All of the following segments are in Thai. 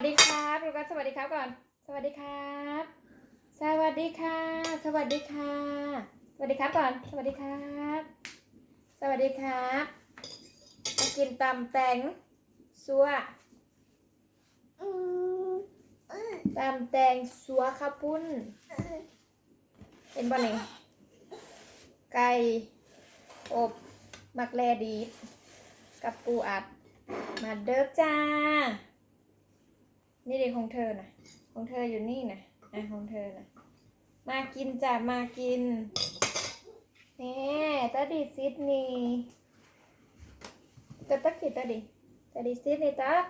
สวัสดีครับดูกันสวัสดีครับก่อน สวัสดีครับ สวัสดีค่ะ สวัสดีค่ะ สวัสดีครับก่อน สวัสดีครับ สวัสดีครับมากินตำแตงซัวตำแตงซัวข้าวปุ้นเห็นบ่นี่ไก่ อบมักแลดีดกับปูอัด มาเด้อจ้า นี่เด็กของเธอนะของเธออยู่นี่นะอะของเธอนะมากินจ้ะมากินแหน่ตาดีซิดนีย์ตาตักสิตาดีตาดีซิดนีย์ตัก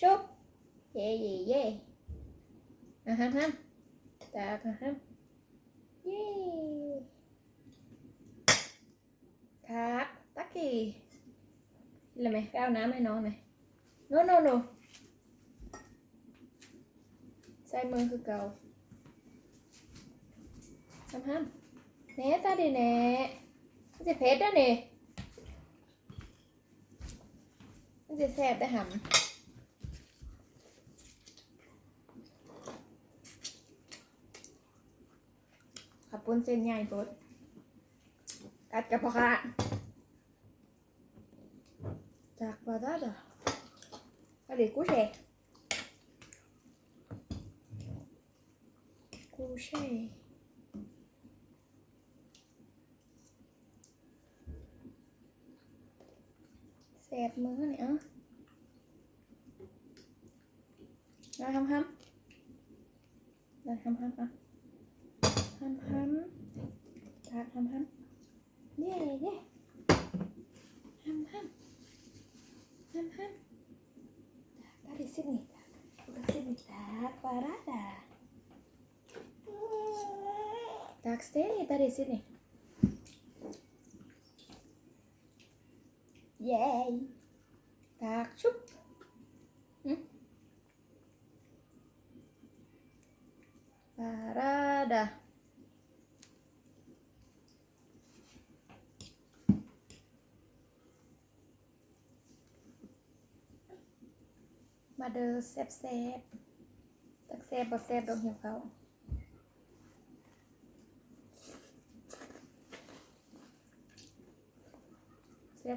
ชุบเย่เย่เย่อะฮะฮะตักอะฮะเย่ครับตักกี้กินเลยไหมไปเอาน้ำให้น้องหน่อยโนโนโน ใส่มือคือเก่าทำห้ามแน่ตาดีแน่มันจะเผ็ดนะเนี่ยมันจะแซ่บแต่หำขับปุ้นเส้นใหญ่ปุ๊ดกัดกับพ่อค่ะจากบาดาดาอะไรกูเช่ กู ใช่แสบมือเนี่ยอะมาทำทำมาทำทำอะทำทำทำทำทำเย่เย่ทำทำทำทำ dari sini udah sini tak parada tak sini dari sini yay tak cup hmm? parada มาด้อแซบแซบตักแซบบ่แซบดอ กหิวเขาวแซบคือเก่าเน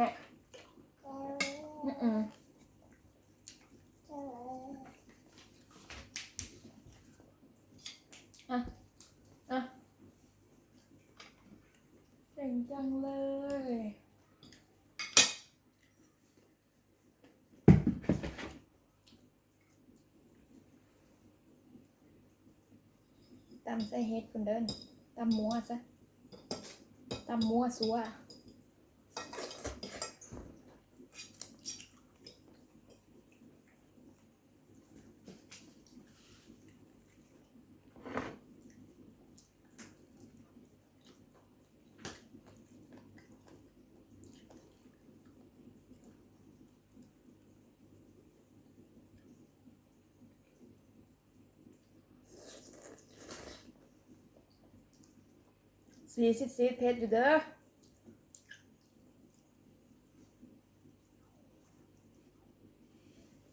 ี่ยอือๆอะ อะเจังเลย ตำใส่เฮ็ดคนเดินตำมัวซะตำมัวซัว สีซิซีเพชรอยู่เด้อ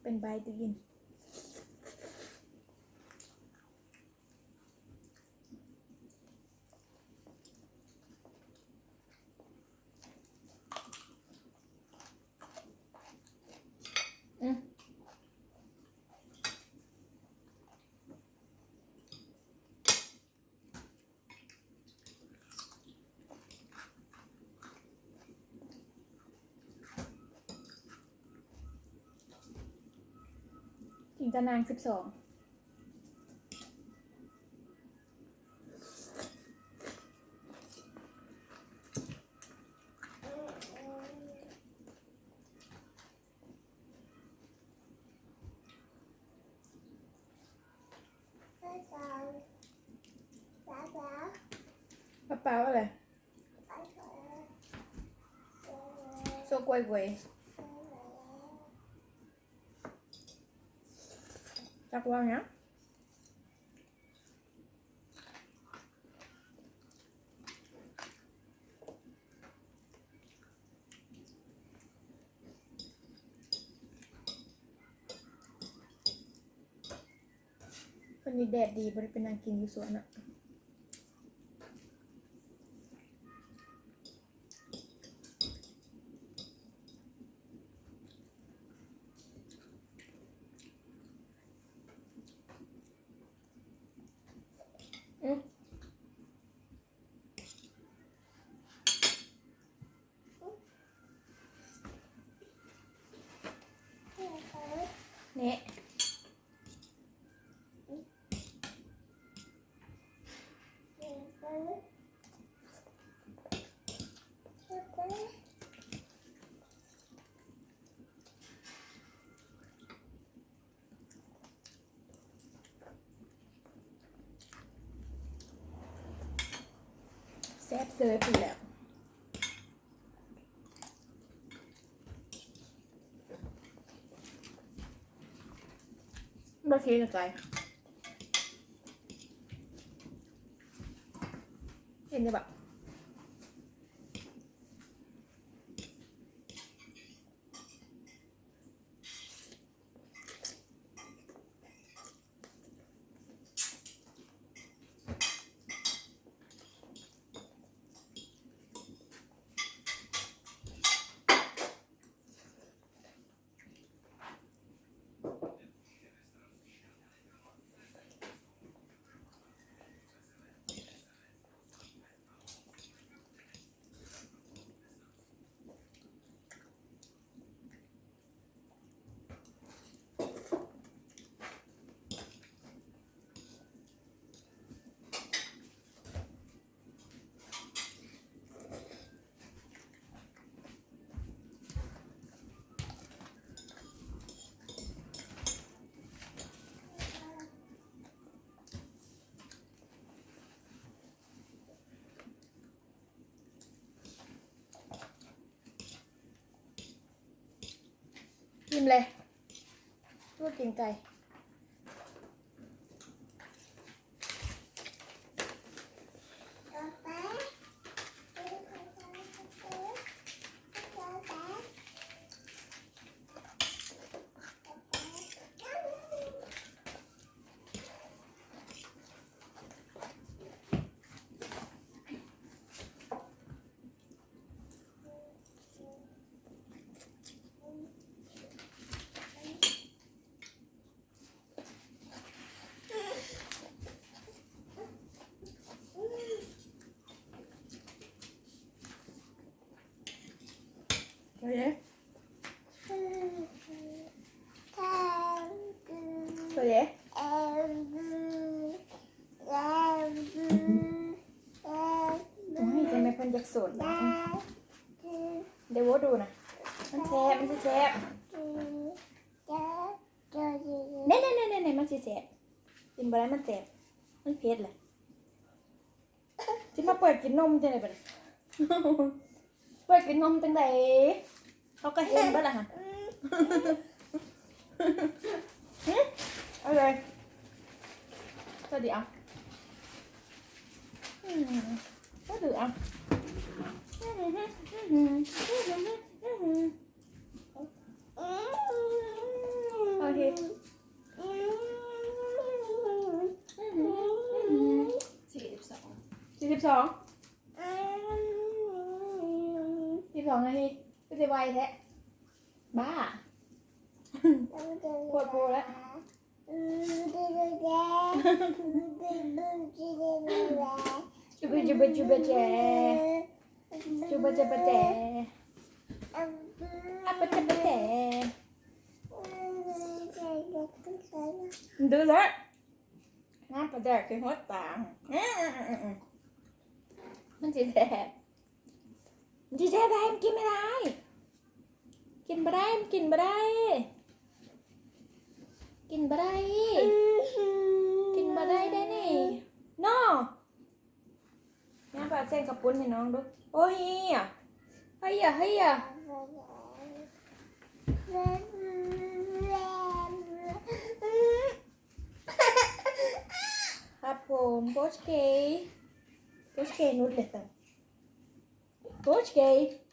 เป็นใบตีน ตะนางสิบสองป้าเปล่าอะไรโซกวยกวย Bye. จักว่าเนี้ยวันนี้แดดดีบริเป็นนางกินอยู่สวนอะ อืมเนี่ยแซ่บเซอร์ปีแล้วบาทีกับใจเห็นจะแบ กินเลยรู้กินไก่ เคโอเคโอ้จะไม่เพิ่นยากสดนะเดี๋ยวว่าดูนะ มันแซ่บมันสิแซ่บเน่เน่เน่เน่เน่มันสิแซ่บกินบ่ได้มันแซ่บมันเผ็ดเลยที่มาเปิดกินนมจังได๋บัดนี้เปิดกินนมจังได เขาก็เห็นบ่ล่ะฮะเอาเลยก็ดีเอาอืมก็ดีเอาโอเค สี่สิบสอง สี่สิบสองสี่สิบสองนาทีก็จะไวแท้ บ้าปวดโบแล้วจุบจุบจุบแจจุบจุบแจอัปปะจับแจดูแล้วน้ำปลาแดกคือหัวต่างมันจีแดกมันจีแดกได้มันกินไม่ได้ กินบ่ได้มกินบ่ได้ กินบ่ได้ กินบ่ได้ได้นี่น้อนี่ปลาเส้นกับปุ้นให้น้องดู โอ้ยอะเฮียเฮียอะครับผมโบชเกย์โบชเกย์นุชเลยตั้โบชเกย์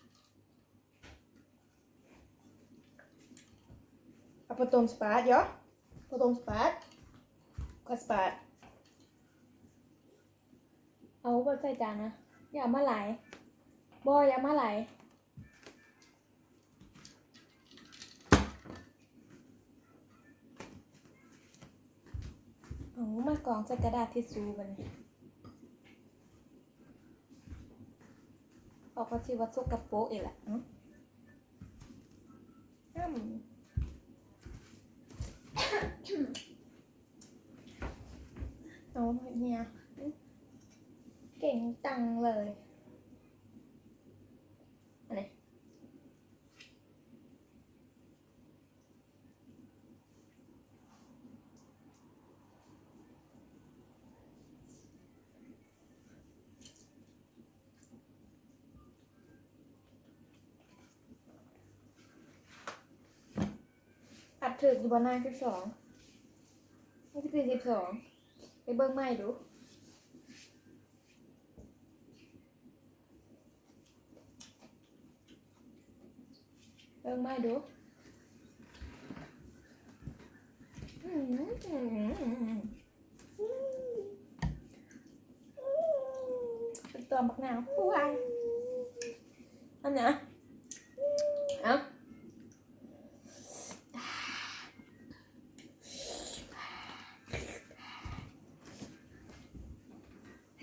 เอาไปใส่จานนะ อย่ามาไหลบอยอย่ามาไหลายเอามากองใส่กระดาษทิชชู่กันนี่ออกมาชีวัดสกปรกอีกแหละเนาะอืม โอ้เฮียเก่งจังเลยอะไรอัด ถึกอยู่บนหน้าสิบสองนี่คือสี่สิบสองไปเบิ้งใหม่ดูเบิ้งใหม่ดูเป็นตัวบักหนาวผู้วายอันเนี้ยเอ้า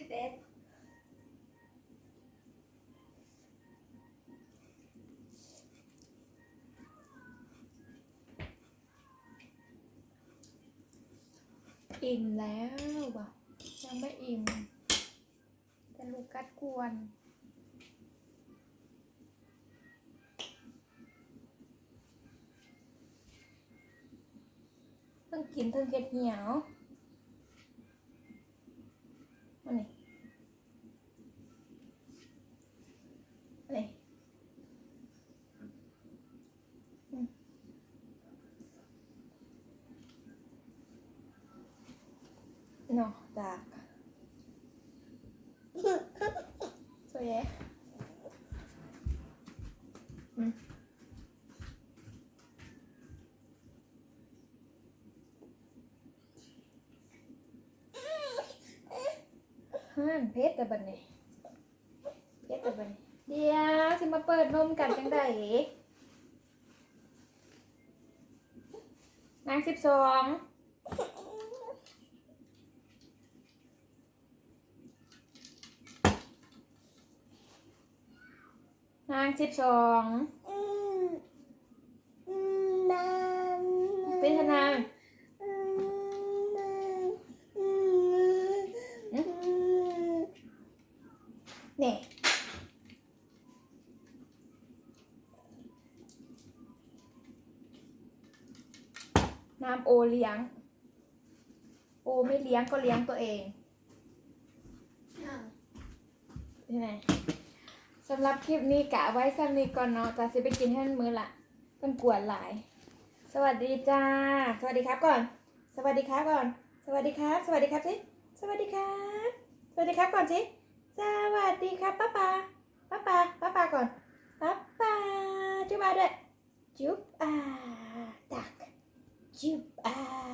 เด็ด อิ่มแล้วบ่ะยังไม่อิ่มแต่ลูกกัดกวนเพิ่งกินเพิ่งเก็ดเหี่ยวอันนี้อันนี้อืมเนาะจากสวยแยะอืม ฮ่นเพชรแต่บัดนี้เพชรแต่บัดนี้เดี๋ยวสิมาเปิดนมกันจังไดนางสิบสองนางสิบสองเป็นทนายเนี่ยน้ำโอเลี้ยง โอไม่เลี้ยง ก็เลี้ยงตัวเองใช่ไหมสำหรับคลิปนี้กะไว้ซ้ำนี้ก่อนเนาะแต่สิไปกินให้มันมือละเป็นกวนหลาย สวัสดีจ้า สวัสดีครับก่อน สวัสดีครับก่อน สวัสดีครับ สวัสดีครับสิสวัสดีครับ สวัสดีครับก่อนสิสวัสดีครับป้าป้าป้าป้าป้าป้าก่อนป้าป้าจุ๊บอาด้วยจุ๊บอาตักจุ๊บอา